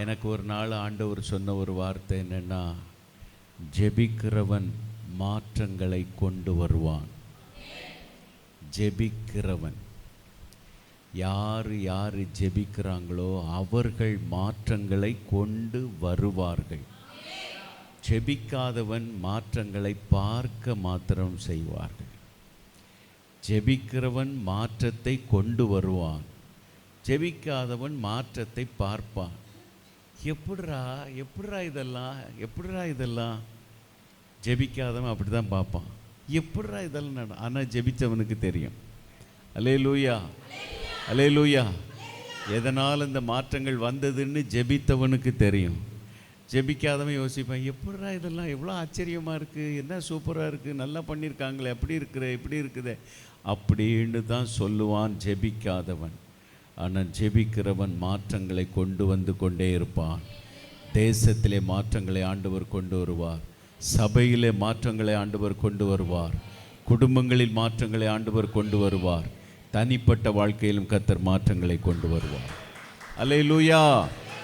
எனக்கு ஒரு நாள் ஆண்டவர் சொன்ன ஒரு வார்த்தை என்னென்னா ஜெபிக்கிறவன் மாற்றங்களை கொண்டு வருவான். ஜெபிக்கிறவன். யார் யார் ஜெபிக்கிறாங்களோ அவர்கள் மாற்றங்களை கொண்டு வருவார்கள். ஜெபிக்காதவன் மாற்றங்களை பார்க்க மாத்திரம் செய்வார்கள். ஜெபிக்கிறவன் மாற்றத்தை கொண்டு வருவான். ஜெபிக்காதவன் மாற்றத்தை பார்ப்பான். எப்படிரா எப்படிரா இதெல்லாம் எப்படிரா இதெல்லாம்? ஜெபிக்காதவன் அப்படி தான் பார்ப்பான். எப்படிரா இதெல்லாம் நட ஆனால் ஜெபித்தவனுக்கு தெரியும். அலே லூயா அலே லூயா எதனால் இந்த மாற்றங்கள் வந்ததுன்னு ஜெபித்தவனுக்கு தெரியும். ஜெபிக்காதவன் யோசிப்பான் எப்படிரா இதெல்லாம்? எவ்வளோ ஆச்சரியமாக இருக்குது என்ன சூப்பராக இருக்குது நல்லா பண்ணியிருக்காங்களே. எப்படி இருக்கிற? இப்படி இருக்குதே? அப்படின்னு தான் சொல்லுவான் ஜெபிக்காதவன். ஆனால் ஜெபிக்கிறவன் மாற்றங்களை கொண்டு வந்து கொண்டே இருப்பான். தேசத்திலே மாற்றங்களை ஆண்டவர் கொண்டு வருவார். சபையிலே மாற்றங்களை ஆண்டவர் கொண்டு வருவார். குடும்பங்களில் மாற்றங்களை ஆண்டவர் கொண்டு வருவார். தனிப்பட்ட வாழ்க்கையிலும் கத்தர் மாற்றங்களை கொண்டு வருவார். அல்லேலூயா